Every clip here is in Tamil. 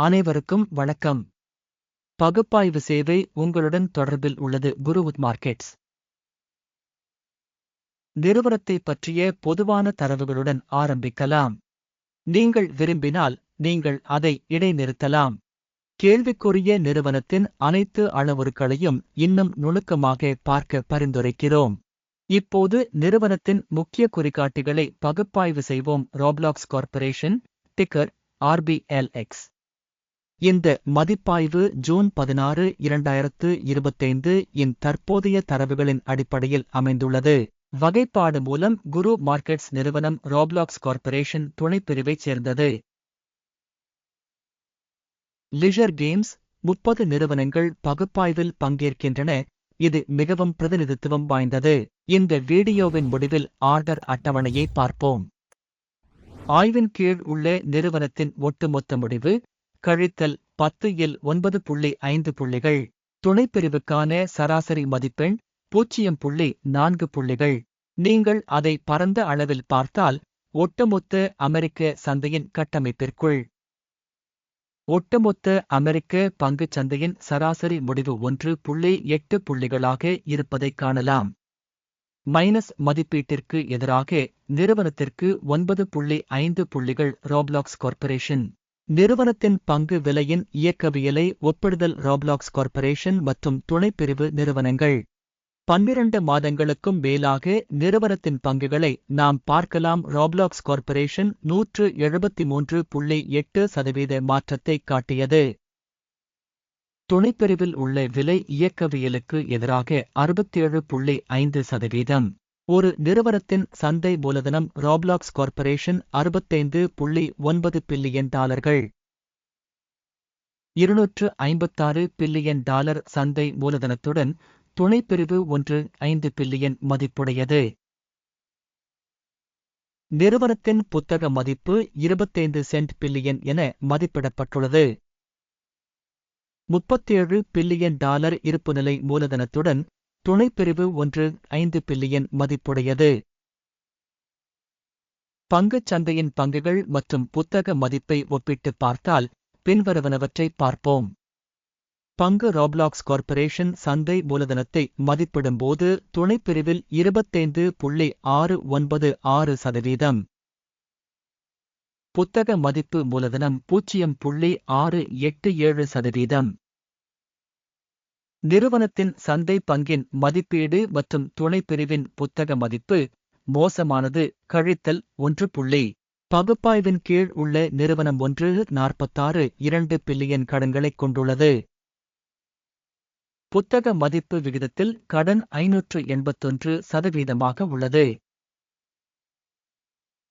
அனைவருக்கும் வணக்கம். பகுப்பாய்வு சேவை உங்களுடன் தொடர்பில் உள்ளது குருவுத் மார்க்கெட்ஸ். நிறுவனத்தை பற்றிய பொதுவான தரவுகளுடன் ஆரம்பிக்கலாம். நீங்கள் விரும்பினால் நீங்கள் அதை இடைநிறுத்தலாம். கேள்விக்குரிய நிறுவனத்தின் அனைத்து அளவுருக்களையும் இன்னும் நுணுக்கமாக பார்க்க பரிந்துரைக்கிறோம். இப்போது நிறுவனத்தின் முக்கிய குறிகாட்டிகளை பகுப்பாய்வு செய்வோம். ரோப்லாக்ஸ் கார்ப்பரேஷன் டிக்கர் ஆர்பிஎல்எக்ஸ் இந்த மதிப்பாய்வு ஜூன் பதினாறு இரண்டாயிரத்து இருபத்தைந்து இன் தற்போதைய தரவுகளின் அடிப்படையில் அமைந்துள்ளது. வகைப்பாடு மூலம் குரு மார்க்கெட்ஸ் நிறுவனம் ராப்லாக்ஸ் கார்ப்பரேஷன் துணைப்பிரிவைச் சேர்ந்தது. லிஷர் கேம்ஸ் முப்பது நிறுவனங்கள் பகுப்பாய்வில் பங்கேற்கின்றன. இது மிகவும் பிரதிநிதித்துவம் வாய்ந்தது. இந்த வீடியோவின் முடிவில் ஆர்டர் அட்டவணையை பார்ப்போம். ஆய்வின் கீழ் உள்ள நிறுவனத்தின் ஒட்டுமொத்த முடிவு கழித்தல் பத்து இல் ஒன்பது புள்ளி ஐந்து புள்ளிகள். துணைப்பிரிவுக்கான சராசரி மதிப்பெண் பூஜ்ஜியம் புள்ளி நான்கு புள்ளிகள். நீங்கள் அதை பரந்த அளவில் பார்த்தால் ஒட்டுமொத்த அமெரிக்க சந்தையின் கட்டமைப்பிற்குள். ஒட்டுமொத்த அமெரிக்க பங்குச் சந்தையின் சராசரி முடிவு ஒன்று புள்ளி எட்டு புள்ளிகளாக இருப்பதைக் காணலாம். மைனஸ் மதிப்பீட்டிற்கு எதிராக நிறுவனத்திற்கு ஒன்பது புள்ளி ஐந்து புள்ளிகள் ரோப்லாக்ஸ் கார்ப்பரேஷன் நிறுவனத்தின் பங்கு விலையின் இயக்கவியலை ஒப்பிடுதல் ராப்லாக்ஸ் கார்ப்பரேஷன் மற்றும் துணைப்பிரிவு நிறுவனங்கள். பன்னிரண்டு மாதங்களுக்கும் மேலாக நிறுவனத்தின் பங்குகளை நாம் பார்க்கலாம் ராப்லாக்ஸ் கார்ப்பரேஷன் நூற்று எழுபத்தி மூன்று புள்ளி எட்டு சதவீத மாற்றத்தை காட்டியது. துணைப்பிரிவில் உள்ள விலை இயக்கவியலுக்கு எதிராக அறுபத்தேழு புள்ளி ஐந்து சதவீதம். ஒரு நிறுவனத்தின் சந்தை மூலதனம் ராப்ளாக்ஸ் கார்ப்பரேஷன் அறுபத்தைந்து புள்ளி ஒன்பது பில்லியன் டாலர்கள். இருநூற்று ஐம்பத்தாறு பில்லியன் டாலர் சந்தை மூலதனத்துடன் துணைப்பிரிவு ஒன்று ஐந்து பில்லியன் மதிப்புடையது. நிறுவனத்தின் புத்தக மதிப்பு இருபத்தைந்து சென்ட் பில்லியன் என மதிப்பிடப்பட்டுள்ளது. முப்பத்தேழு பில்லியன் டாலர் இருப்புநிலை மூலதனத்துடன் துணைப்பிரிவு ஒன்று ஐந்து பில்லியன் மதிப்புடையது. பங்குச் சந்தையின் பங்குகள் மற்றும் புத்தக மதிப்பை ஒப்பிட்டு பார்த்தால் பின்வருவனவற்றை பார்ப்போம். பங்கு ராப்லாக்ஸ் கார்ப்பரேஷன் சந்தை மூலதனத்தை மதிப்பிடும்போது துணைப்பிரிவில் இருபத்தைந்து புள்ளி ஆறு ஒன்பது ஆறு சதவீதம். புத்தக மதிப்பு மூலதனம் பூஜ்ஜியம் புள்ளி ஆறு எட்டு ஏழு சதவீதம். நிறுவனத்தின் சந்தை பங்கின் மதிப்பீடு மற்றும் துணைப்பிரிவின் புத்தக மதிப்பு மோசமானது. கழித்தல் ஒன்று புள்ளி. பகுப்பாய்வின் கீழ் உள்ள நிறுவனம் ஒன்று நாற்பத்தாறு இரண்டு பில்லியன் கடன்களைக் கொண்டுள்ளது. புத்தக மதிப்பு விகிதத்தில் கடன் ஐநூற்று எண்பத்தொன்று சதவீதமாக உள்ளது.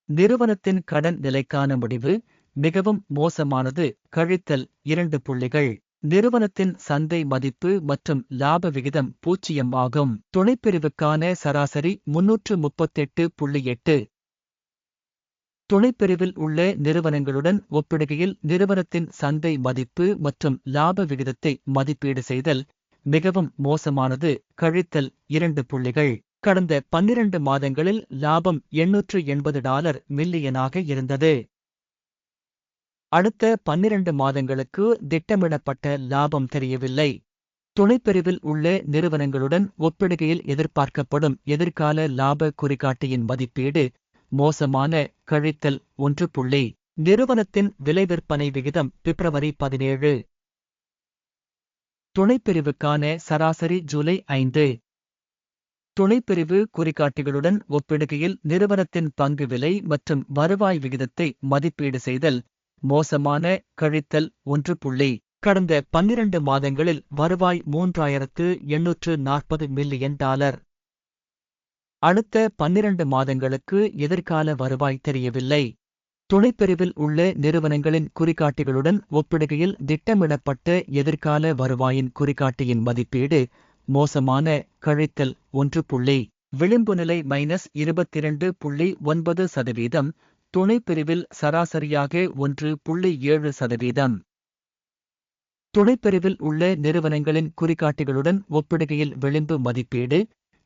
நிறுவனத்தின் கடன் நிலைக்கான முடிவு மிகவும் மோசமானது. கழித்தல் இரண்டு புள்ளிகள். நிறுவனத்தின் சந்தை மதிப்பு மற்றும் லாப விகிதம் பூஜ்ஜியம் ஆகும். துணைப்பிரிவுக்கான சராசரி முன்னூற்று முப்பத்தெட்டு புள்ளி எட்டு. துணைப்பிரிவில் உள்ள நிறுவனங்களுடன் ஒப்பிடுகையில் நிறுவனத்தின் சந்தை மதிப்பு மற்றும் லாப விகிதத்தை மதிப்பீடு செய்தல் மிகவும் மோசமானது. கழித்தல் இரண்டு புள்ளிகள். கடந்த பன்னிரண்டு மாதங்களில் லாபம் எண்ணூற்று எண்பது டாலர் மில்லியனாக இருந்தது. அடுத்த பன்னிரண்டு மாதங்களுக்கு திட்டமிடப்பட்ட லாபம் தெரியவில்லை. துணைப்பிரிவில் உள்ள நிறுவனங்களுடன் ஒப்பிடுகையில் எதிர்பார்க்கப்படும் எதிர்கால லாப குறிகாட்டியின் மதிப்பீடு மோசமான கழித்தல் ஒன்று புள்ளி. நிறுவனத்தின் விலை விற்பனை விகிதம் பிப்ரவரி பதினேழு. துணைப்பிரிவுக்கான சராசரி ஜூலை ஐந்து. துணைப்பிரிவு குறிகாட்டிகளுடன் ஒப்பிடுகையில் நிறுவனத்தின் பங்கு விலை மற்றும் வருவாய் விகிதத்தை மதிப்பீடு செய்தல் மோசமான கழித்தல் ஒன்று புள்ளி. கடந்த பன்னிரண்டு மாதங்களில் வருவாய் மூன்றாயிரத்து எண்ணூற்று நாற்பது மில்லியன் டாலர். அடுத்த பன்னிரண்டு மாதங்களுக்கு எதிர்கால வருவாய் தெரியவில்லை. துணைப்பிரிவில் உள்ள நிறுவனங்களின் குறிகாட்டிகளுடன் ஒப்பிடுகையில் திட்டமிடப்பட்ட எதிர்கால வருவாயின் குறிகாட்டியின் மதிப்பீடு மோசமான கழித்தல் ஒன்று புள்ளி. விளிம்பு நிலை மைனஸ் இருபத்திரண்டு புள்ளி ஒன்பது சதவீதம் துணைப்பிரிவில் சராசரியாக ஒன்று புள்ளி ஏழு சதவீதம். துணைப்பிரிவில் உள்ள நிறுவனங்களின் குறிகாட்டிகளுடன் ஒப்பிடுகையில் விளிம்பு மதிப்பீடு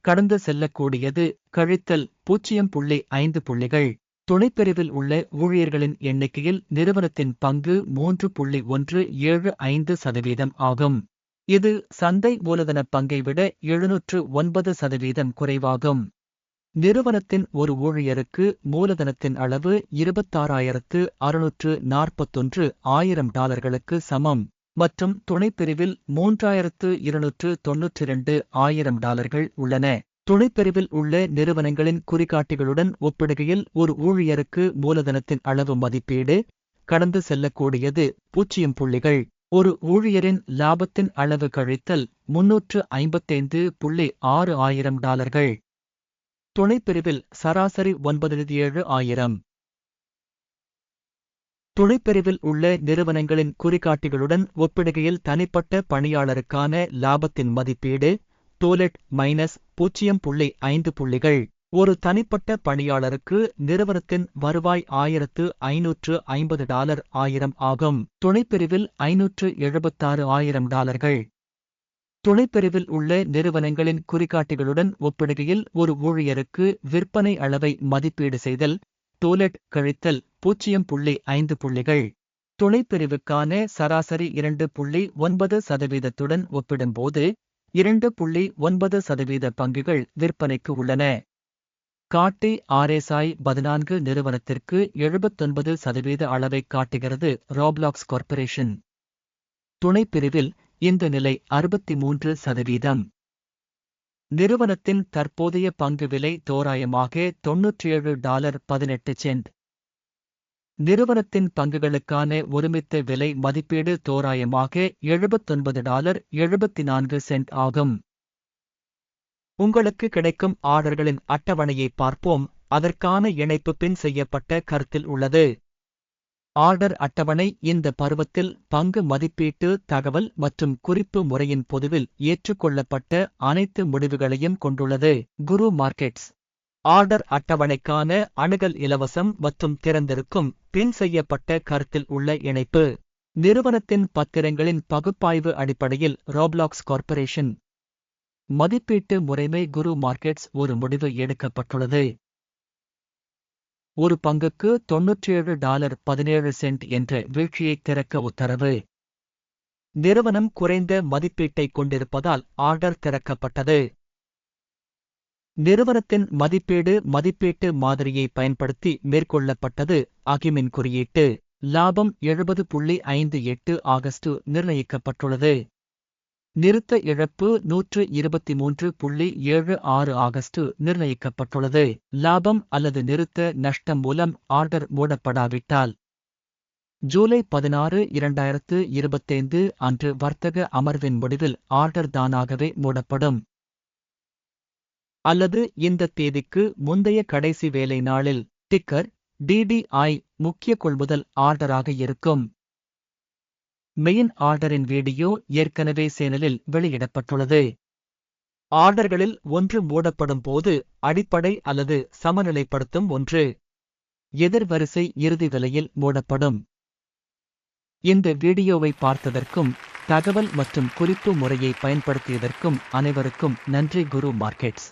கடந்து செல்லக்கூடியது கழித்தல் பூஜ்ஜியம் புள்ளி ஐந்து புள்ளிகள். துணைப்பிரிவில் உள்ள ஊழியர்களின் எண்ணிக்கையில் நிறுவனத்தின் பங்கு மூன்று புள்ளி ஒன்று ஏழு ஐந்து சதவீதம் ஆகும். இது சந்தை மூலதன பங்கை விட எழுநூற்று ஒன்பது சதவீதம் குறைவாகும். நிறுவனத்தின் ஒரு ஊழியருக்கு மூலதனத்தின் அளவு இருபத்தாறாயிரத்து அறுநூற்று நாற்பத்தொன்று ஆயிரம் டாலர்களுக்கு சமம் மற்றும் துணைப்பிரிவில் மூன்றாயிரத்து இருநூற்று தொன்னூற்றி இரண்டு ஆயிரம் டாலர்கள் உள்ளன. துணைப்பிரிவில் உள்ள நிறுவனங்களின் குறிகாட்டிகளுடன் ஒப்பிடுகையில் ஒரு ஊழியருக்கு மூலதனத்தின் அளவு மதிப்பீடு கடந்து செல்லக்கூடியது பூஜ்ஜியம் புள்ளிகள். ஒரு ஊழியரின் லாபத்தின் அளவு கழித்தல் முன்னூற்று ஐம்பத்தைந்து புள்ளி ஆறு ஆயிரம் டாலர்கள். துணைப்பிரிவில் சராசரி ஒன்பது ஏழு ஆயிரம். துணைப்பிரிவில் உள்ள நிறுவனங்களின் குறிகாட்டிகளுடன் ஒப்பிடுகையில் தனிப்பட்ட பணியாளருக்கான லாபத்தின் மதிப்பீடு டோலெட் மைனஸ் பூஜ்ஜியம் புள்ளி ஐந்து புள்ளிகள். ஒரு தனிப்பட்ட பணியாளருக்கு நிறுவனத்தின் வருவாய் ஆயிரத்து ஐநூற்று ஐம்பது டாலர் ஆயிரம் ஆகும். துணைப்பிரிவில் ஐநூற்று எழுபத்தாறு ஆயிரம் டாலர்கள். துணைப்பிரிவில் உள்ள நிறுவனங்களின் குறிகாட்டிகளுடன் ஒப்பிடுகையில் ஒரு ஊழியருக்கு விற்பனை அளவை மதிப்பீடு செய்தல் டோலெட் கழித்தல் பூஜ்ஜியம் புள்ளி ஐந்து புள்ளிகள். துணைப்பிரிவுக்கான சராசரி இரண்டு புள்ளி ஒன்பது சதவீதத்துடன் ஒப்பிடும்போது இரண்டு புள்ளி ஒன்பது சதவீத பங்குகள் விற்பனைக்கு உள்ளன. காட்டி ஆர்எஸ்ஐ பதினான்கு நிறுவனத்திற்கு எழுபத்தொன்பது சதவீத அளவை காட்டுகிறது ராப்லாக்ஸ் கார்ப்பரேஷன் துணைப்பிரிவில் இந்த நிலை அறுபத்தி மூன்று சதவீதம். நிறுவனத்தின் தற்போதைய பங்கு விலை தோராயமாக தொன்னூற்றேழு டாலர் பதினெட்டு சென்ட். நிறுவனத்தின் பங்குகளுக்கான ஒருமித்த விலை மதிப்பீடு தோராயமாக எழுபத்தொன்பது டாலர் எழுபத்தி நான்கு சென்ட் ஆகும். உங்களுக்கு கிடைக்கும் ஆர்டர்களின் அட்டவணையை பார்ப்போம். அதற்கான இணைப்பு பின் செய்யப்பட்ட கருத்தில் உள்ளது. ஆர்டர் அட்டவணை இந்த பருவத்தில் பங்கு மதிப்பீட்டு தகவல் மற்றும் குறிப்பு முறையின் பொதுவில் ஏற்றுக்கொள்ளப்பட்ட அனைத்து முடிவுகளையும் கொண்டுள்ளது. குரு மார்க்கெட்ஸ். ஆர்டர் அட்டவணைக்கான அணுகல் இலவசம் மற்றும் திறந்திருக்கும் பின் செய்யப்பட்ட கருத்தில் உள்ள இணைப்பு. நிறுவனத்தின் பத்திரங்களின் பகுப்பாய்வு அடிப்படையில் ரோப்லாக்ஸ் கார்ப்பரேஷன் மதிப்பீட்டு முறைமை குரு மார்க்கெட்ஸ் ஒரு முடிவு எடுக்கப்பட்டுள்ளது. ஒரு பங்குக்கு தொன்னூற்றேழு டாலர் பதினேழு சென்ட் என்ற வீழ்ச்சியை திறக்க உத்தரவு. நிறுவனம் குறைந்த மதிப்பீட்டை கொண்டிருப்பதால் ஆர்டர் திறக்கப்பட்டது. நிறுவனத்தின் மதிப்பீடு மதிப்பீட்டு மாதிரியை பயன்படுத்தி மேற்கொள்ளப்பட்டது அகிமின் குறியீட்டு. லாபம் எழுபது புள்ளி ஐந்து எட்டு ஆகஸ்ட் நிர்ணயிக்கப்பட்டுள்ளது. நிறுத்த இழப்பு நூற்று இருபத்தி மூன்று புள்ளி ஏழு ஆறு ஆகஸ்ட் நிர்ணயிக்கப்பட்டுள்ளது. லாபம் அல்லது நிறுத்த நஷ்டம் மூலம் ஆர்டர் மூடப்படாவிட்டால் ஜூலை பதினாறு இரண்டாயிரத்து இருபத்தைந்து அன்று வர்த்தக அமர்வின் முடிவில் ஆர்டர் தானாகவே மூடப்படும். அல்லது இந்த தேதிக்கு முந்தைய கடைசி வேலை நாளில் டிக்கர் டிடிஐ முக்கிய கொள்முதல் ஆர்டராக இருக்கும். மெயின் ஆர்டரின் வீடியோ ஏற்கனவே சேனலில் வெளியிடப்பட்டுள்ளது. ஆர்டர்களில் ஒன்று மூடப்படும் போது அடிப்படை அல்லது சமநிலைப்படுத்தும் ஒன்று எதிர்வரிசை இறுதி விலையில் மூடப்படும். இந்த வீடியோவை பார்த்ததற்கும் தகவல் மற்றும் குறிப்பு முறையை பயன்படுத்தியதற்கும் அனைவருக்கும் நன்றி குரு மார்க்கெட்ஸ்.